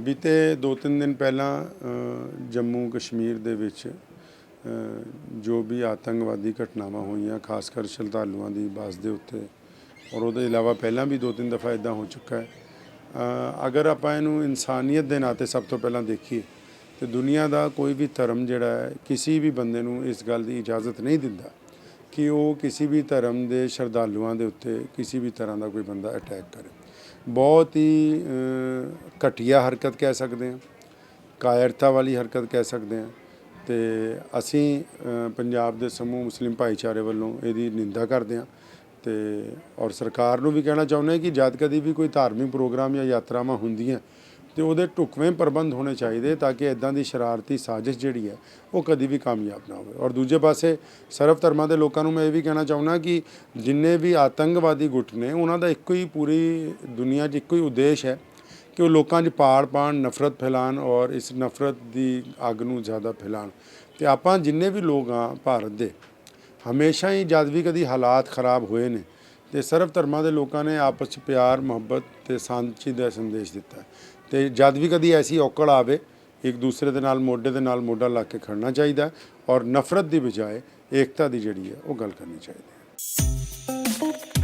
ਬੀਤੇ 2-3 ਦਿਨ ਪਹਿਲਾਂ ਜੰਮੂ ਕਸ਼ਮੀਰ ਦੇ ਵਿੱਚ ਜੋ ਵੀ ਆਤੰਕਵਾਦੀ ਘਟਨਾਵਾਂ ਹੋਈਆਂ, ਖਾਸ ਕਰ ਸ਼ਰਧਾਲੂਆਂ ਦੀ ਬੱਸ ਦੇ ਉੱਤੇ, ਔਰ ਉਹਦੇ ਇਲਾਵਾ ਪਹਿਲਾਂ ਵੀ ਦੋ ਤਿੰਨ ਦਫਾ ਇਦਾਂ ਹੋ ਚੁੱਕਾ ਹੈ ਅਗਰ ਆਪਾਂ ਇਹਨੂੰ ਇਨਸਾਨੀਅਤ ਦੇ ਨਾਤੇ ਸਭ ਤੋਂ ਪਹਿਲਾਂ ਦੇਖੀਏ, ਤੇ ਦੁਨੀਆ ਦਾ ਕੋਈ ਵੀ ਧਰਮ ਜਿਹੜਾ ਹੈ, ਕਿਸੇ ਵੀ ਬੰਦੇ ਨੂੰ ਇਸ ਗੱਲ ਦੀ ਇਜਾਜ਼ਤ ਨਹੀਂ ਦਿੰਦਾ ਕਿ ਉਹ ਕਿਸੇ ਵੀ ਧਰਮ ਦੇ ਸ਼ਰਧਾਲੂਆਂ ਦੇ ਉੱਤੇ, ਕਿਸੇ ਵੀ ਤਰ੍ਹਾਂ ਦਾ ਕੋਈ ਬੰਦਾ ਅਟੈਕ ਕਰੇ। ਬਹੁਤ ਹੀ ਘਟੀਆ ਹਰਕਤ ਕਹਿ ਸਕਦੇ ਹਾਂ ਕਾਇਰਤਾ ਵਾਲੀ ਹਰਕਤ ਕਹਿ ਸਕਦੇ ਹਾਂ। ਤੇ ਅਸੀਂ ਪੰਜਾਬ ਦੇ ਸਮੂਹ ਮੁਸਲਿਮ ਭਾਈਚਾਰੇ ਵੱਲੋਂ ਇਹਦੀ ਨਿੰਦਾ ਕਰਦੇ ਹਾਂ। ਤੇ, ਔਰ ਸਰਕਾਰ ਨੂੰ ਵੀ ਕਹਿਣਾ ਚਾਹੁੰਦੇ ਹਾਂ ਕਿ ਜਦ ਕਦੀ ਵੀ ਕੋਈ ਧਾਰਮਿਕ ਪ੍ਰੋਗਰਾਮ ਜਾਂ ਯਾਤਰਾਵਾਂ ਹੁੰਦੀਆਂ, ਤੇ ਉਹਦੇ ਢੁਕਵੇਂ ਪ੍ਰਬੰਧ ਹੋਣੇ ਚਾਹੀਦੇ ਤਾਂ ਕਿ ਇਦਾਂ ਦੀ ਸ਼ਰਾਰਤੀ ਸਾਜ਼ਿਸ਼ ਜਿਹੜੀ ਹੈ, ਉਹ ਕਦੀ ਵੀ ਕਾਮਯਾਬ ਨਾ ਹੋਵੇ ਔਰ ਦੂਜੇ ਪਾਸੇ ਸਰਵ ਧਰਮਾਂ ਦੇ ਲੋਕਾਂ ਨੂੰ ਮੈਂ ਇਹ ਵੀ ਕਹਿਣਾ ਚਾਹੁੰਦਾ ਕਿ ਜਿੰਨੇ ਵੀ ਆਤੰਕਵਾਦੀ ਗੁੱਟ ਨੇ, ਉਹਨਾਂ ਦਾ ਇੱਕੋ ਹੀ ਪੂਰੀ ਦੁਨੀਆ 'ਚ ਇੱਕੋ ਹੀ ਉਦੇਸ਼ ਹੈ ਕਿ ਉਹ ਲੋਕਾਂ 'ਚ ਪਾੜ ਪਾਣ, ਨਫ਼ਰਤ ਫੈਲਾਣ ਔਰ ਇਸ ਨਫ਼ਰਤ ਦੀ ਅੱਗ ਨੂੰ ਜ਼ਿਆਦਾ ਫੈਲਾਣ ਤੇ ਆਪਾਂ ਜਿੰਨੇ ਵੀ ਲੋਕ ਆ ਭਾਰਤ ਦੇ, ਹਮੇਸ਼ਾ ਹੀ ਜਦ ਵੀ ਕਦੀ ਹਾਲਾਤ ਖਰਾਬ ਹੋਏ ਨੇ, ਤੇ ਸਰਵ ਧਰਮਾਂ ਦੇ ਲੋਕਾਂ ਨੇ ਆਪਸ 'ਚ ਪਿਆਰ, ਮੁਹੱਬਤ ਤੇ ਸਾਂਝੀ ਦਾ ਸੰਦੇਸ਼ ਦਿੱਤਾ ਹੈ। ਤੇ ਜਦ ਵੀ ਕਦੀ ਐਸੀ ਔਕੜ ਆਵੇ ਇੱਕ ਦੂਸਰੇ ਦੇ ਨਾਲ ਮੋਢੇ ਦੇ ਨਾਲ ਮੋਢਾ ਲਾ ਕੇ ਖੜਨਾ ਚਾਹੀਦਾ ਔਰ ਨਫ਼ਰਤ ਦੀ ਬਜਾਏ ਏਕਤਾ ਦੀ ਜਿਹੜੀ ਹੈ ਉਹ ਗੱਲ ਕਰਨੀ ਚਾਹੀਦੀ ਹੈ।